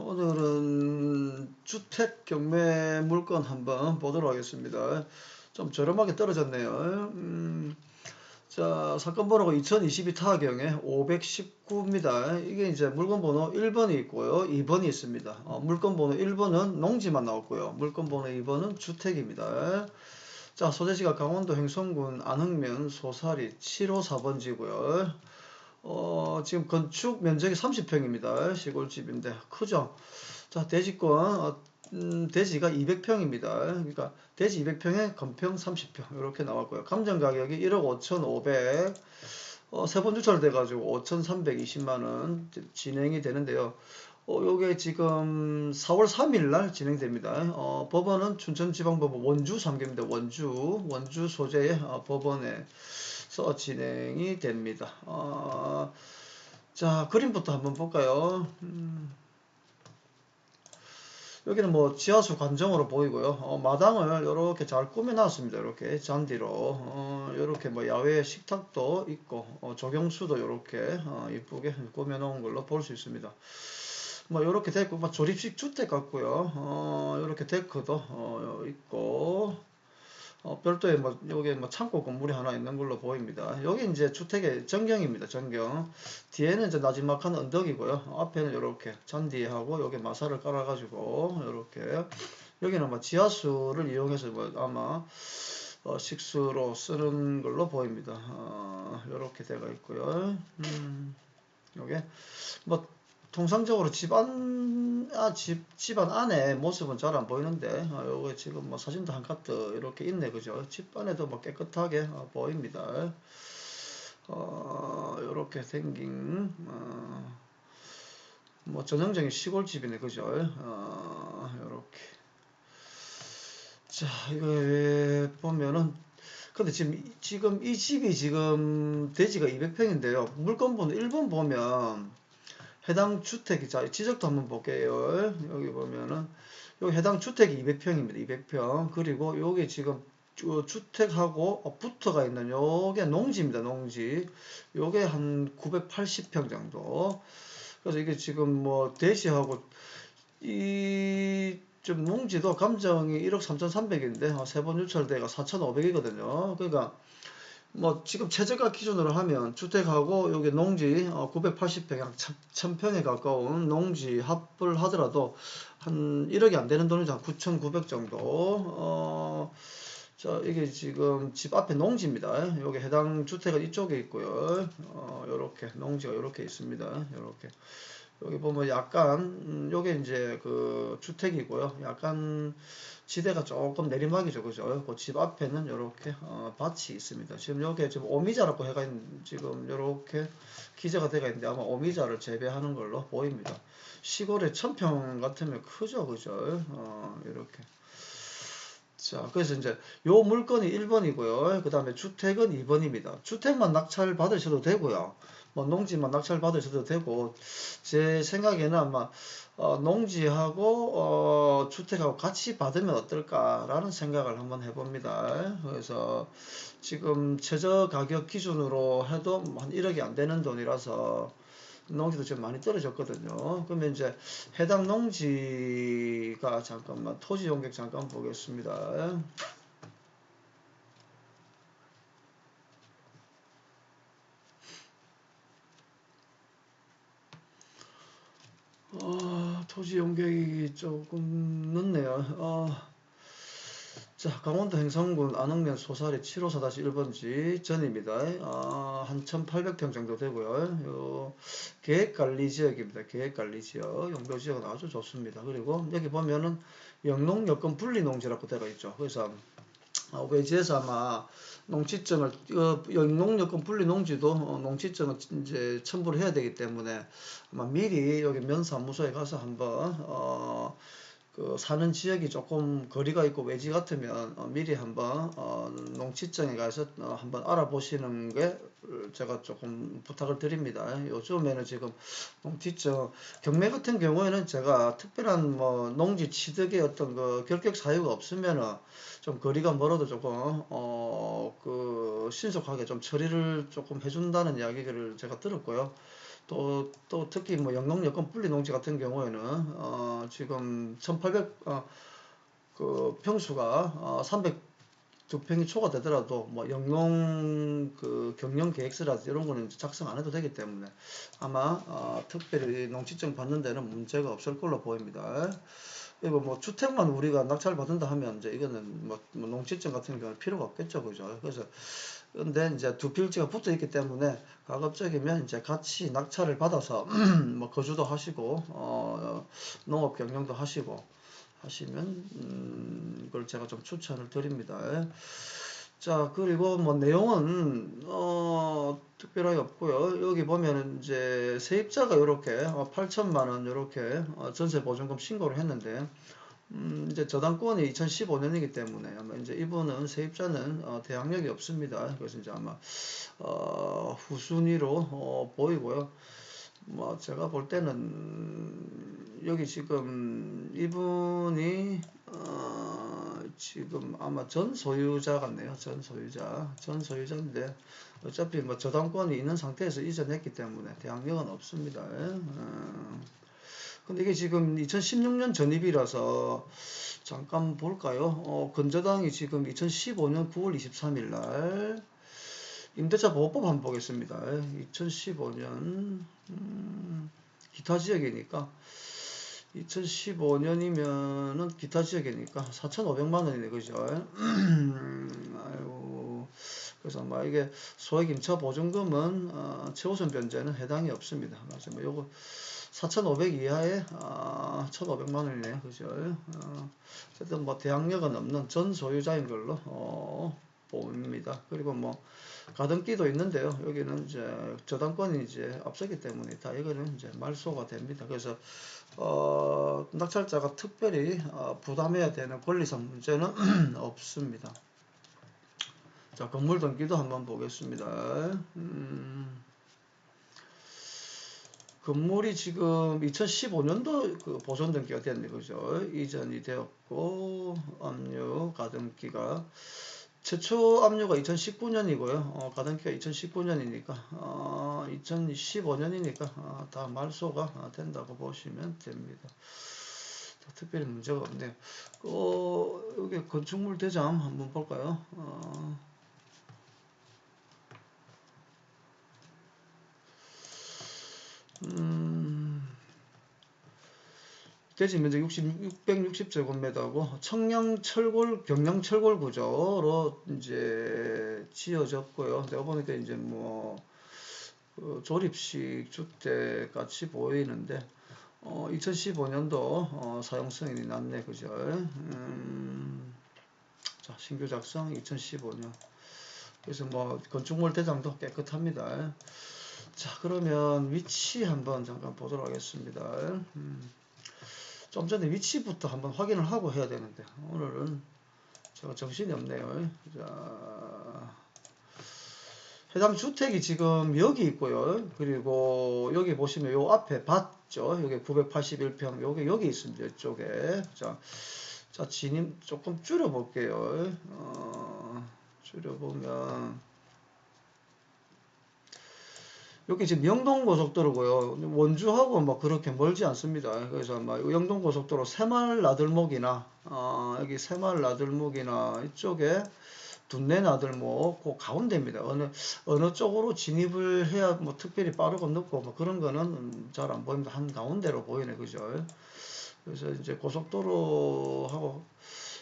오늘은 주택 경매 물건 한번 보도록 하겠습니다. 좀 저렴하게 떨어졌네요. 음, 자, 사건 번호가 2022 타경에 519입니다. 이게 이제 물건 번호 1번이 있고요. 2번이 있습니다. 어, 물건 번호 1번은 농지만 나왔고요. 물건 번호 2번은 주택입니다. 자, 소재지가 강원도 행성군 안흥면 소사리 754번지고요. 어, 지금 건축 면적이 30평입니다. 시골집인데 크죠? 자, 대지권 어, 음, 대지가 200평입니다. 그러니까 대지 200평에 건평 30평 이렇게 나왔고요. 감정 가격이 1억 5,500 어, 세번 주철돼 가지고 5,320만 원 진행이 되는데요. 어, 요게 지금 4월 3일 날 진행됩니다. 어, 법원은 춘천지방법원 원주 3개입니다. 원주 원주 소재의 어, 법원에 서 진행이 됩니다. 어, 자 그림부터 한번 볼까요? 음. 여기는 뭐 지하수 관정으로 보이고요. 어, 마당을 이렇게 잘 꾸며놨습니다. 이렇게 잔디로 어, 이렇게 뭐 야외 식탁도 있고 어, 조경수도 이렇게 어, 이쁘게 꾸며놓은 걸로 볼 수 있습니다. 뭐 이렇게 됐고 뭐 조립식 주택 같고요. 어, 이렇게 데크도 어, 있고 어, 별도의 뭐 여기 뭐 창고 건물이 하나 있는 걸로 보입니다. 여기 이제 주택의 전경입니다. 전경. 뒤에는 이제 나지막한 언덕이고요. 앞에는 이렇게 잔디하고 여기 마사를 깔아가지고 이렇게 여기는 뭐 지하수를 이용해서 뭐 아마 어, 식수로 쓰는 걸로 보입니다. 어, 이렇게 되어 있고요. 음, 요게 뭐 통상적으로 집안 아, 집 집안 안에 모습은 잘 안 보이는데 아, 요거 지금 뭐 사진도 한 카트 이렇게 있네 그죠? 집 안에도 뭐 깨끗하게 어, 보입니다. 어, 이렇게 생긴 어, 뭐 전형적인 시골집이네 그죠? 어, 이렇게 자 이거 보면은 근데 지금 지금 이 집이 지금 대지가 200평인데요. 물건번호 1번 보면 해당 주택이 자 지적도 한번 볼게요. 여기 보면은 여기 해당 주택이 200평입니다. 200평. 그리고 여기 지금 주택하고 어, 붙어가 있는 요게 농지입니다. 농지. 요게 한 980평 정도. 그래서 이게 지금 뭐 대시하고 이좀 농지도 감정이 1억 3,300인데 세 번 유찰대가 4,500이거든요. 그러니까 뭐 지금 최저가 기준으로 하면 주택하고 여기 농지 980평 약 1000평에 가까운 농지 합을 하더라도 한 1억이 안 되는 돈이죠. 한 9,900 정도. 어, 자, 이게 지금 집 앞에 농지입니다. 여기 해당 주택은 이쪽에 있고요. 어, 요렇게 농지가 요렇게 있습니다. 요렇게. 여기 보면 약간 음, 요게 이제 그 주택이고요. 약간 지대가 조금 내리막이죠, 그죠? 그 집 앞에는 이렇게 어, 밭이 있습니다. 지금 여기에 지금 오미자라고 해가 있는 지금 이렇게 기재가 되어 있는데 아마 오미자를 재배하는 걸로 보입니다. 시골에 천평 같으면 크죠, 그죠? 어, 이렇게. 자, 그래서 이제 요 물건이 1번이고요. 그 다음에 주택은 2번입니다. 주택만 낙찰 받으셔도 되고요. 뭐 농지만 낙찰 받으셔도 되고 제 생각에는 아마 어, 농지하고 어, 주택하고 같이 받으면 어떨까라는 생각을 한번 해봅니다. 그래서 지금 최저 가격 기준으로 해도 한 1억이 안 되는 돈이라서 농지도 좀 많이 떨어졌거든요. 그러면 이제 해당 농지가 잠깐만 토지 용격 잠깐 보겠습니다. 어, 토지 용격이 조금 늦네요. 어, 자, 강원도 행성군 안흥면 소사리 754-1번지 전입니다. 어, 한 1800평 정도 되고요. 요 계획관리 지역입니다. 계획관리 지역. 용도 지역은 아주 좋습니다. 그리고 여기 보면은 영농 여건 분리 농지라고 되어 있죠. 그래서 어, 외지에서 아마 농지증을 어, 농력권 분리 농지도 어, 농지증을 이제 첨부를 해야 되기 때문에 아마 미리 여기 면사무소에 가서 한번 어, 그 사는 지역이 조금 거리가 있고 외지 같으면 어, 미리 한번 어, 농지청에 가서 어, 한번 알아보시는 게 제가 조금 부탁을 드립니다. 요즘에는 지금 농지청 경매 같은 경우에는 제가 특별한 뭐 농지 취득의 어떤 그 결격 사유가 없으면은 좀 거리가 멀어도 조금 어 그 신속하게 좀 처리를 조금 해준다는 이야기를 제가 들었고요. 또, 또 특히 뭐 영농 여건 분리 농지 같은 경우에는 어, 지금 1800 어, 그 평수가 어, 300두 평이 초과되더라도 뭐 영농 그 경영 계획서라든지 이런 거는 작성 안 해도 되기 때문에 아마 어, 특별히 농지증 받는 데는 문제가 없을 걸로 보입니다. 그리고 뭐 주택만 우리가 낙찰 받는다 하면 이제 이거는 뭐, 뭐 농지증 같은 경우는 필요가 없겠죠, 그죠? 그래서 근데 이제 두 필지가 붙어 있기 때문에 가급적이면 이제 같이 낙찰을 받아서 뭐 거주도 하시고 어 농업 경영도 하시고 하시면 음 이걸 제가 좀 추천을 드립니다. 자 그리고 뭐 내용은 어 특별하게 없고요. 여기 보면은 이제 세입자가 이렇게 8천만 원 이렇게 어, 전세 보증금 신고를 했는데 음, 이제 저당권이 2015년이기 때문에 아마 이제 이분은 세입자는 어, 대항력이 없습니다. 그래서 이제 아마 어, 후순위로 어, 보이고요. 뭐 제가 볼 때는 여기 지금 이분이 어, 지금 아마 전 소유자 같네요. 전 소유자, 전 소유자인데 어차피 뭐 저당권이 있는 상태에서 이전했기 때문에 대항력은 없습니다. 어. 근데 이게 지금 2016년 전입이라서 잠깐 볼까요? 어, 건저당이 지금 2015년 9월 23일 날 임대차 보호법 한번 보겠습니다. 2015년 음, 기타 지역이니까 2015년이면은 기타 지역이니까 4,500만 원이네, 그죠? 아이고. 그래서 막 이게 소액 임차 보증금은 어, 최우선 변제는 해당이 없습니다. 맞아요. 뭐 요거 4,500 이하에 아, 1,500만 원이네요. 그죠? 어, 어쨌든 뭐 대항력은 없는 전 소유자인 걸로 어, 봅니다. 그리고 뭐 가등기도 있는데요. 여기는 이제 저당권이 이제 앞서기 때문에 다 이거는 이제 말소가 됩니다. 그래서 어, 낙찰자가 특별히 어, 부담해야 되는 권리상 문제는 없습니다. 자, 건물 등기도 한번 보겠습니다. 음, 건물이 지금 2015년도 그 보존 등기가 됐네, 그죠? 이전이 되었고, 압류, 가등기가. 최초 압류가 2019년이고요. 어, 가등기가 2019년이니까, 어, 2015년이니까, 어, 다 말소가 된다고 보시면 됩니다. 특별히 문제가 없네요. 어, 여기 건축물 대장 한번 볼까요? 어, 음, 대지 면적 60, 660제곱미터고 청량 철골 경량 철골 구조로 이제 지어졌고요. 내가 보니까 이제 뭐 그 조립식 주택 같이 보이는데 어, 2015년도 어, 사용 승인이 났네, 그죠? 음, 자, 신규 작성 2015년. 그래서 뭐 건축물 대장도 깨끗합니다. 자, 그러면 위치 한번 잠깐 보도록 하겠습니다. 음, 좀 전에 위치부터 한번 확인을 하고 해야 되는데, 오늘은 제가 정신이 없네요. 자, 해당 주택이 지금 여기 있고요. 그리고 여기 보시면 요 앞에 봤죠? 여기 981평, 여기, 여기 있습니다. 이쪽에. 자, 자, 진임 조금 줄여볼게요. 어, 줄여보면, 여기 지금 영동고속도로고요. 원주하고 뭐 그렇게 멀지 않습니다. 그래서 뭐 영동고속도로 새마을 나들목이나 어, 여기 새마을 나들목이나 이쪽에 둔내 나들목 그 가운데입니다. 어느 어느 쪽으로 진입을 해야 뭐 특별히 빠르고 늦고 뭐 그런 거는 잘 안 보입니다. 한 가운데로 보이네, 그죠? 그래서 이제 고속도로하고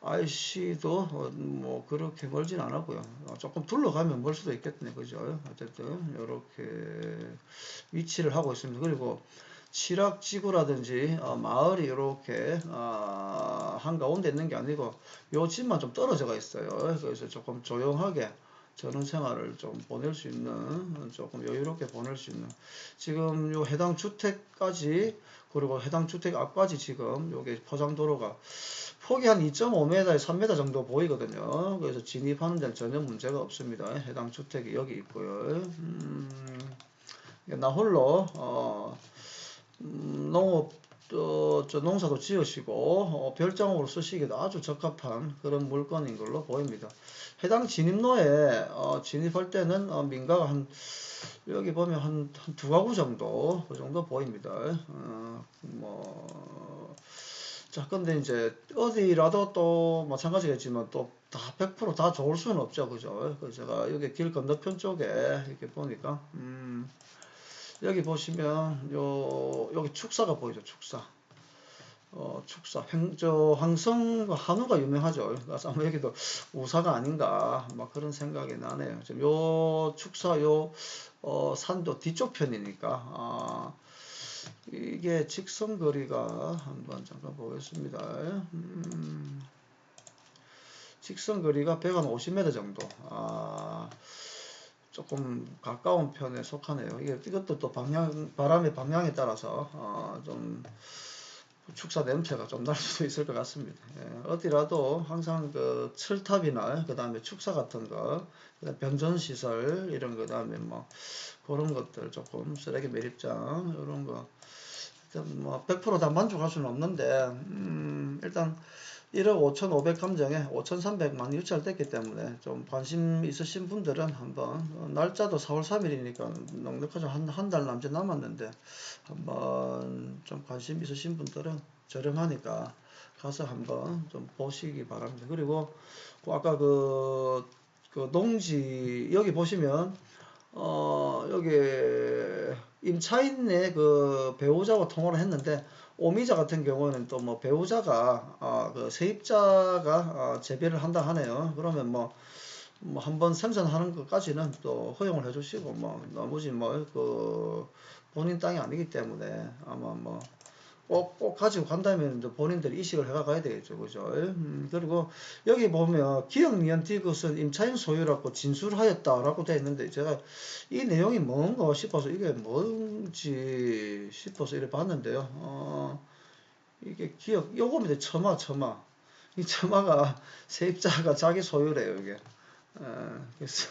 IC도 어, 뭐 그렇게 멀진 않았고요. 어, 조금 둘러가면 멀 수도 있겠네, 그죠? 어쨌든 이렇게 위치를 하고 있습니다. 그리고 칠학지구라든지 어, 마을이 이렇게 어, 한가운데 있는 게 아니고 요 집만 좀 떨어져가 있어요. 그래서 조금 조용하게 저런 생활을 좀 보낼 수 있는 조금 여유롭게 보낼 수 있는 지금 요 해당 주택까지 그리고 해당 주택 앞까지 지금 요게 포장도로가 폭이 한 2.5m에서 3m 정도 보이거든요. 그래서 진입하는 데는 전혀 문제가 없습니다. 해당 주택이 여기 있고요. 음, 나 홀로 어, 음, 농업 또, 저 농사도 지으시고 어, 별장으로 쓰시기도 아주 적합한 그런 물건인 걸로 보입니다. 해당 진입로에 어, 진입할 때는 어, 민가가 한 여기 보면 한, 한 두 가구 정도, 그 정도 보입니다. 어, 뭐, 자, 근데 이제 어디라도 또 마찬가지겠지만 또 다 100%다 좋을 수는 없죠. 그죠? 그 제가 여기 길 건너편 쪽에 이렇게 보니까, 음, 여기 보시면 요, 여기 축사가 보이죠. 축사. 어, 축사, 횡, 저, 황성, 한우가 유명하죠. 그래서 아마 여기도 우사가 아닌가, 막 그런 생각이 나네요. 지금 요 축사, 요, 어, 산도 뒤쪽 편이니까, 아, 이게 직선 거리가 한번 잠깐 보겠습니다. 음, 직선 거리가 150m 정도. 아, 조금 가까운 편에 속하네요. 이것도 또 방향 바람의 방향에 따라서 어, 좀 축사 냄새가 좀 날 수도 있을 것 같습니다. 예, 어디라도 항상 그 철탑이나 그 다음에 축사 같은 거, 그다음 변전 시설 이런 거 다음에 뭐 그런 것들 조금 쓰레기 매립장 이런 거 일단 뭐 100%다 만족할 수는 없는데 음, 일단 1억 5,500 감정에 5,300만 유찰됐기 때문에 좀 관심 있으신 분들은 한번 어, 날짜도 4월 3일이니까 넉넉하죠 한달 남짓 남았는데 한번 좀 관심 있으신 분들은 저렴하니까 가서 한번 좀 보시기 바랍니다. 그리고 그 아까 그, 그 농지 여기 보시면 어 여기 임차인의 그 배우자와 통화를 했는데 오미자 같은 경우는 또 뭐 배우자가 아, 그 세입자가 아, 재배를 한다 하네요. 그러면 뭐 뭐 한번 생산하는 것까지는 또 허용을 해주시고 뭐 나머지 뭐 그 본인 땅이 아니기 때문에 아마 뭐 가지고 간다면 이제 본인들이 이식을 해가 가야 되겠죠. 그죠? 음, 그리고 여기 보면 기억니언티 것은 임차인 소유라고 진술하였다라고 되어 있는데 제가 이 내용이 뭔가 싶어서 이게 뭔지 싶어서 이렇게 봤는데요. 어, 이게 기억, 요겁니다. 처마, 처마. 이 처마가 세입자가 자기 소유래요, 이게. 어, 그래서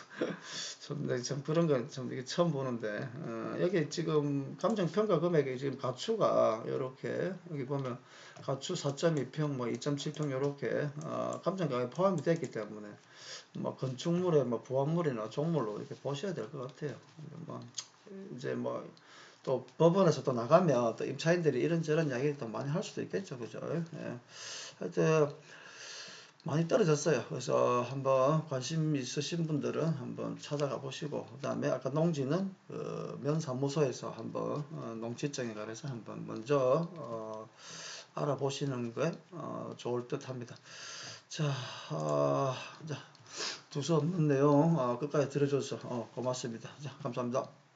좀, 네, 좀 그런 건좀 이게 처음 보는데 어, 여기 지금 감정평가 금액이 지금 가추가 이렇게 여기 보면 가추 4.2평 뭐 2.7평 이렇게 어, 감정가에 포함이 됐기 때문에 뭐 건축물에 뭐 부합물이나 종물로 이렇게 보셔야 될 것 같아요. 뭐 이제 뭐 또 법원에서 또 나가면 또 임차인들이 이런저런 이야기를 또 많이 할 수도 있겠죠, 그죠? 예. 하여튼 많이 떨어졌어요. 그래서 한번 관심 있으신 분들은 한번 찾아가 보시고 그 다음에 아까 농지는 그 면사무소에서 한번 어, 농지청에 가서 한번 먼저 어, 알아보시는 게 어, 좋을 듯 합니다. 자, 어, 자 두서 없는 내용 어, 끝까지 들어줘서 어, 고맙습니다. 자, 감사합니다.